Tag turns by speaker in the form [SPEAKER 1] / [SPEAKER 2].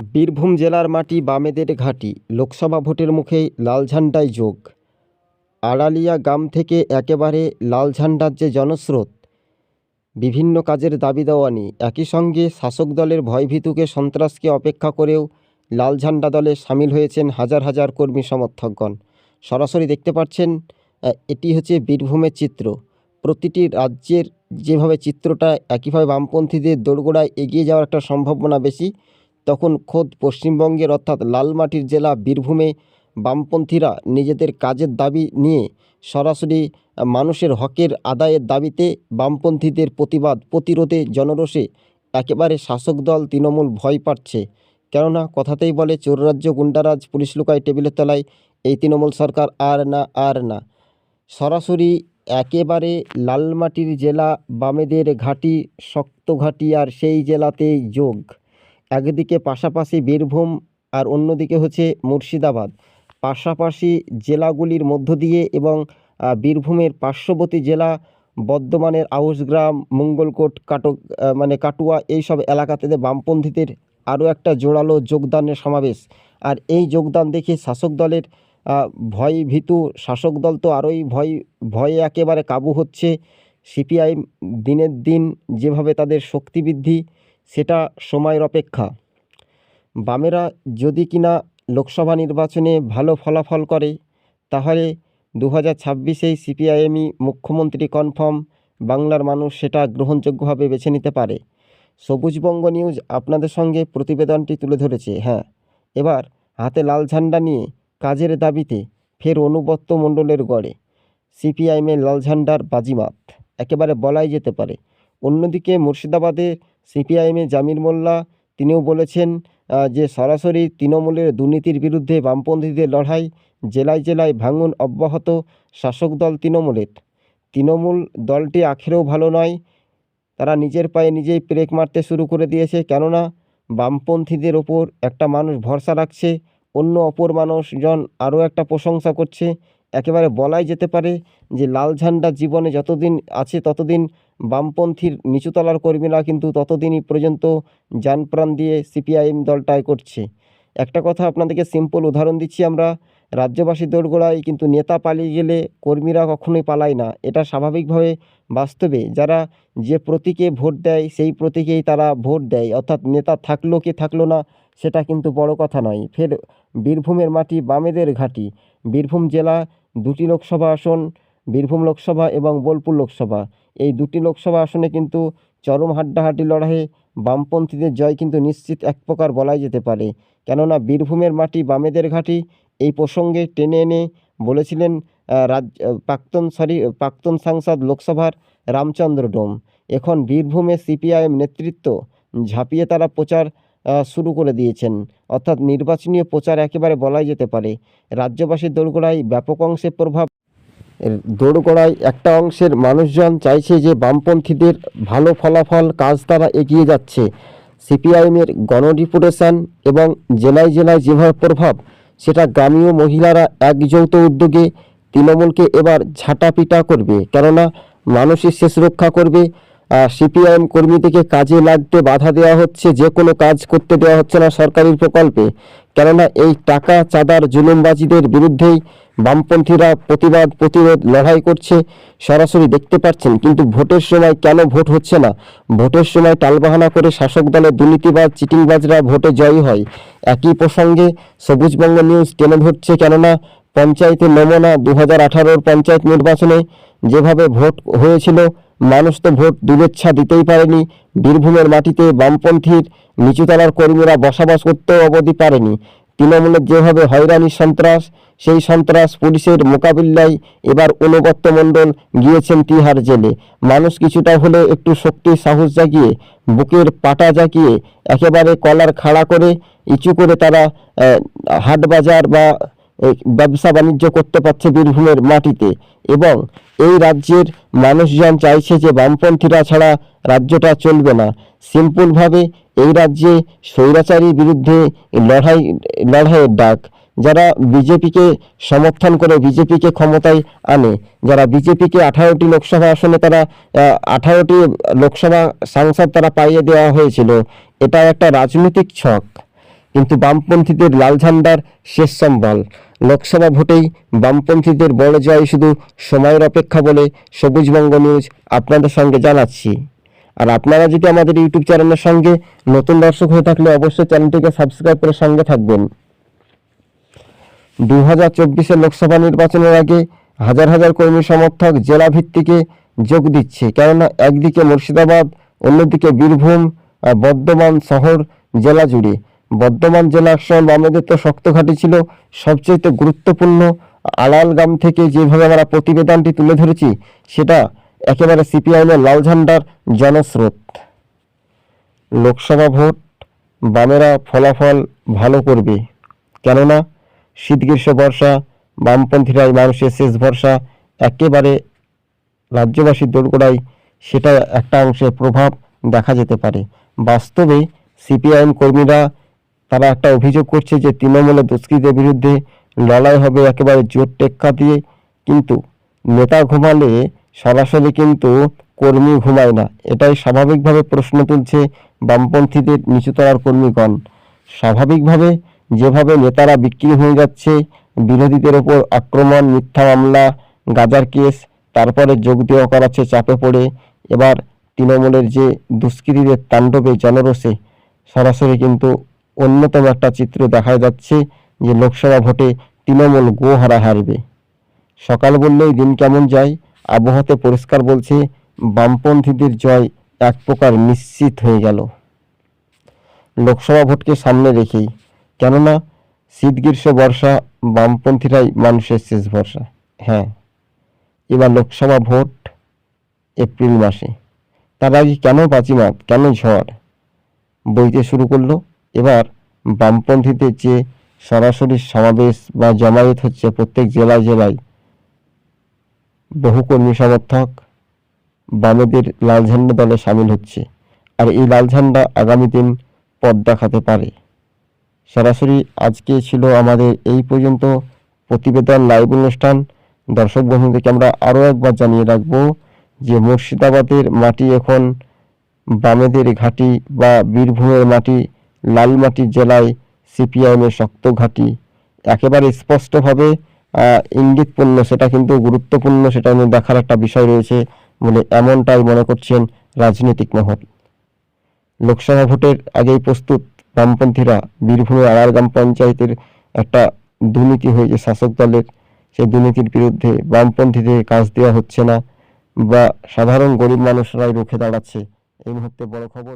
[SPEAKER 1] বীরভূম জেলার মাটি বামেদের ঘাঁটি। লোকসভা ভোটের মুখে লাল ঝান্ডায় যোগ। আড়ালিয়া গ্রাম থেকে একেবারে লাল ঝান্ডার যে জনস্রোত, বিভিন্ন কাজের দাবি দেওয়ানি একই সঙ্গে শাসক দলের ভয়ভীতুকে সন্ত্রাসকে অপেক্ষা করেও লাল ঝান্ডা দলে সামিল হয়েছেন হাজার হাজার কর্মী সমর্থকগণ। সরাসরি দেখতে পাচ্ছেন এটি হচ্ছে বীরভূমের চিত্র। প্রতিটি রাজ্যের যেভাবে চিত্রটা, একইভাবে বামপন্থীদের দোরগোড়ায় এগিয়ে যাওয়ার একটা সম্ভাবনা বেশি। তখন খোদ পশ্চিমবঙ্গের অর্থাৎ লালমাটির জেলা বীরভূমে বামপন্থীরা নিজেদের কাজের দাবি নিয়ে সরাসরি মানুষের হকের আদায়ের দাবিতে বামপন্থীদের প্রতিবাদ প্রতিরোধে জনরোষে একেবারে শাসক দল তৃণমূল ভয় পাচ্ছে। কেননা কথাতেই বলে চোররাজ্য গুন্ডারাজ পুলিশ লুকায়, টেবিলের তলায়, এই তৃণমূল সরকার আর না আর না। সরাসরি একেবারে লালমাটির জেলা বামেদের ঘাঁটি, শক্ত ঘাঁটি আর সেই জেলাতেই যোগ। একদিকে পাশাপাশি বীরভূম আর অন্যদিকে হচ্ছে মুর্শিদাবাদ। পাশাপাশি জেলাগুলির মধ্য দিয়ে এবং বীরভূমের পার্শ্ববর্তী জেলা বর্ধমানের আউসগ্রাম, মঙ্গলকোট, কাটক মানে কাটুয়া এই সব এলাকাতে বামপন্থীদের আরও একটা জোরালো যোগদানের সমাবেশ। আর এই যোগদান দেখে শাসক দলের ভয় ভীতু শাসক দল তো আরোই ভয়, ভয়ে একেবারে কাবু হচ্ছে। সিপিআই দিনের দিন যেভাবে তাদের শক্তি বৃদ্ধি সেটা সময়ের অপেক্ষা। বামেরা যদি কিনা লোকসভা নির্বাচনে ভালো ফলাফল করে, তাহলে দু হাজার ছাব্বিশেই সিপিআইএমই মুখ্যমন্ত্রী কনফার্ম বাংলার মানুষ সেটা গ্রহণযোগ্যভাবে বেছে নিতে পারে। সবুজবঙ্গ নিউজ আপনাদের সঙ্গে প্রতিবেদনটি তুলে ধরেছে হ্যাঁ। এবার হাতে লাল ঝান্ডা নিয়ে কাজের দাবিতে ফের অনুবত্ত মণ্ডলের গড়ে, সিপিআইএমের লাল ঝান্ডার বাজিমাত। একেবারে বলাই যেতে পারে অন্যদিকে মুর্শিদাবাদে সিপিআইএমের জামির মোল্লা, তিনিও বলেছেন যে সরাসরি তৃণমূলের দুর্নীতির বিরুদ্ধে বামপন্থীদের লড়াই জেলায় জেলায় ভাঙন অব্যাহত শাসক দল তৃণমূলের। তৃণমূল দলটি আখেরেও ভালো নয়, তারা নিজের পায়ে নিজেই ব্রেক মারতে শুরু করে দিয়েছে, কেননা বামপন্থীদের ওপর একটা মানুষ ভরসা রাখছে, অন্য অপর মানুষজন আরও একটা প্রশংসা করছে একেবারে বলাই যেতে পারে যে লাল ঝান্ডা জীবনে যতদিন আছে ততদিন বামপন্থীর নিচুতলার কর্মীরা কিন্তু ততদিনই পর্যন্ত যানপ্রাণ দিয়ে সিপিআইএম দলটায় করছে। একটা কথা আপনাদেরকে সিম্পল উদাহরণ দিচ্ছি আমরা। রাজ্যবাসী দোরগোড়ায় কিন্তু নেতা পালিয়ে গেলে কর্মীরা কখনোই পালায় না। এটা স্বাভাবিকভাবে বাস্তবে যারা যে প্রতীকে ভোট দেয়, সেই প্রতীকেই তারা ভোট দেয়। অর্থাৎ নেতা থাকল কি থাকল না, সেটা কিন্তু বড় কথা নয়। ফের বীরভূমের মাটি বামেদের ঘাঁটি। বীরভূম জেলা দুটি লোকসভা আসন, বীরভূম লোকসভা এবং বোলপুর লোকসভা। এই দুটি লোকসভা আসনে কিন্তু চরম হাড্ডাহাড্ডি লড়াইয়ে বামপন্থীদের জয় কিন্তু নিশ্চিত এক প্রকার বলাই যেতে পারে। কেননা বীরভূমের মাটি বামেদের ঘাঁটি, এই প্রসঙ্গে টেনে এনে বলেছিলেন রাজ, প্রাক্তন, সরি, প্রাক্তন সাংসদ লোকসভার রামচন্দ্র ডোম। এখন বীরভূমে সিপিআইএম নেতৃত্ব, ঝাঁপিয়ে তারা প্রচার শুরু করে দিয়েছেন। অর্থাৎ নির্বাচনীয় প্রচার একেবারে বলাই যেতে পারে। রাজ্যবাসীর দোরগোড়ায় ব্যাপক অংশে প্রভাব দোরগোড়ায় একটা অংশের মানুষজন চাইছে যে বামপন্থীদের ভালো ফলাফল কাজ তারা এগিয়ে যাচ্ছে। সিপিআইএমের গণডিপুটেশন এবং জেলায় জেলায় যেভাবে প্রভাব, সেটা গ্রামীয় মহিলারা এক যৌথ উদ্যোগে তৃণমূলকে এবার ঝাঁটাপিটা করবে। কেননা মানুষের শেষ রক্ষা করবে, আর সিপিআইএম কর্মীদেরকে কাজে লাগতে বাধা দেওয়া হচ্ছে, যে কোনো কাজ করতে দেওয়া হচ্ছে না সরকারি প্রকল্পে। কেননা এই টাকা চাঁদার জুলুমবাজিদের বিরুদ্ধেই বামপন্থীরা প্রতিবাদ, প্রতিরোধ, লড়াই করছে, সরাসরি দেখতে পাচ্ছেন, কিন্তু ভোটের সময় কেন ভোট হচ্ছে না? ভোটের সময় টালবাহানা করে শাসক দলের দুর্নীতিবাজ, চিটিংবাজরা ভোটে জয়ী হয়। একই প্রসঙ্গে সবুজবঙ্গ নিউজ টেনে ধরছে কেননা পঞ্চায়েতের নমুনা দু হাজার পঞ্চায়েত নির্বাচনে যেভাবে ভোট হয়েছিল, মানুষ তো ভোট দুবেচ্ছা দিতেই পারেনি। বীরভূমের মাটিতে বামপন্থীর নিচুতলার কর্মীরা বসবাস করতেও অবধি পারেনি। তৃণমূলের যেভাবে হয়রানি সন্ত্রাস, সেই সন্ত্রাস পুলিশের মোকাবিলায় এবার অনুগত্য মণ্ডল গিয়েছেন তিহার জেলে। মানুষ কিছুটা হলে একটু শক্তি, সাহস জাগিয়ে, বুকের পাটা জাগিয়ে, একেবারে কলার খাড়া করে, ইচু করে তারা হাট বাজার বা ব্যবসা বাণিজ্য করতে পারছে বীরভূমের মাটিতে। এবং এই রাজ্যের মানুষজন চাইছে যে বামপন্থীরা ছাড়া রাজ্যটা চলবে না। সিম্পলভাবে এই রাজ্যে স্বৈরাচারীর বিরুদ্ধে লড়াই, লড়াইয়ের ডাক। যারা বিজেপিকে সমর্থন করে, বিজেপিকে ক্ষমতায় আনে, যারা বিজেপিকে আঠারোটি লোকসভা আসনে তারা আঠারোটি লোকসভা সাংসদ তারা পাইয়ে দেওয়া হয়েছিল। এটা একটা রাজনৈতিক ছক। কিন্তু বামপন্থীদের লাল ঝান্ডার শেষ সম্বল। লোকসভা ভোটেই বামপন্থীদের বড় জয় শুধু সময়ের অপেক্ষা বলে সবুজবঙ্গ নিউজ আপনাদের সঙ্গে জানাচ্ছি। আর আপনারা যদি আমাদের ইউটিউব চ্যানেলের সঙ্গে নতুন দর্শক হয়ে থাকলে অবশ্যই চ্যানেলটিকে সাবস্ক্রাইব করে সঙ্গে থাকবেন। দু হাজার চব্বিশের লোকসভা নির্বাচনের আগে হাজার হাজার কর্মী সমর্থক জেলা ভিত্তিকে যোগ দিচ্ছে, কেননা একদিকে মুর্শিদাবাদ, অন্যদিকে বীরভূম বর্ধমান শহর জেলা জুড়ে। বর্ধমান জেলা একসময় বামেদের তো শক্ত ঘাঁটি ছিল। সবচেয়ে গুরুত্বপূর্ণ আড়ালগ্রাম থেকে যেভাবে আমরা প্রতিবেদনটি তুলে ধরেছি, সেটা একেবারে সিপিআইএমের লাল ঝান্ডার জনস্রোত। লোকসভা ভোট, বামেরা ফলাফল ভালো করবে। কেননা শীত গ্রীষ্ম বর্ষা বামপন্থীরাই মানুষের শেষ ভরসা, একেবারে রাজ্যবাসীর দোরগোড়ায় সেটা একটা অংশে প্রভাব দেখা যেতে পারে। বাস্তবে সিপিআইএম কর্মীরা তারা একটা অভিযোগ করছে যে তৃণমূলের দুষ্কৃতের বিরুদ্ধে লড়াই হবে একেবারে জোর টেক্কা দিয়ে। কিন্তু নেতা ঘুমালে সরাসরি কিন্তু কর্মী ঘুমায় না। এটাই স্বাভাবিকভাবে প্রশ্ন তুলছে বামপন্থীদের নিচুতলার কর্মীগণ। স্বাভাবিকভাবে যেভাবে নেতারা বিক্রি হয়ে যাচ্ছে, বিরোধীদের ওপর আক্রমণ, মিথ্যা মামলা, গাজার কেস, তারপরে যোগ দেওয়া করাচ্ছে চাপে পড়ে। এবার তৃণমূলের যে দুষ্কৃতীদের তাণ্ডবে জনরোষে সরাসরি কিন্তু অন্যতম একটা চিত্র দেখা যাচ্ছে যে লোকসভা ভোটে তৃণমূল গোহারা হারবে। সকাল বললেই দিন কেমন যায়? আবহাওয়াতে পরিষ্কার বলছে, বামপন্থীদের জয় এক প্রকার নিশ্চিত হয়ে গেল। লোকসভা ভোটকে সামনে রেখেই। কেননা, শীত, গ্রীষ্ম, বর্ষা, বামপন্থীরাই মানুষের শেষ ভরসা। হ্যাঁ এবার লোকসভা ভোট এপ্রিল মাসে। তার আগে কেন পাঁচিমাত, কেন ঝড়? বইতে শুরু করল এবার বামপন্থীদের যে সরাসরি সমাবেশ বা জমায়েত হচ্ছে প্রত্যেক জেলায় জেলায় বহু কর্মী সমর্থক বামেদের লাল ঝান্ডা দলে সামিল হচ্ছে। আর এই লাল ঝান্ডা আগামী দিন পথ দেখাতে পারে। সরাসরি আজকে ছিল আমাদের এই পর্যন্ত প্রতিবেদন, লাইভ অনুষ্ঠান। দর্শক বন্ধুদেরকে আমরা আরও একবার জানিয়ে রাখব যে মুর্শিদাবাদের মাটি এখন বামেদের ঘাঁটি বা বীরভূমের মাটি লাল মাটির জেলায় সিপিআইএমের শক্ত ঘাঁটি। একেবারে স্পষ্টভাবে ইঙ্গিতপূর্ণ, সেটা কিন্তু গুরুত্বপূর্ণ, সেটা নিয়ে দেখার একটা বিষয় রয়েছে বলে এমনটাই মনে করছেন রাজনৈতিক মহল। লোকসভা ভোটের আগেই প্রস্তুত বামপন্থীরা বীরভূমের আড়ারগ্রাম পঞ্চায়েতের একটা দুর্নীতি হয়েছে শাসক দলের। সেই দুর্নীতির বিরুদ্ধে বামপন্থীদের কাজ দেওয়া হচ্ছে না বা সাধারণ গরিব মানুষরাই রুখে দাঁড়াচ্ছে। এই মুহূর্তে বড় খবর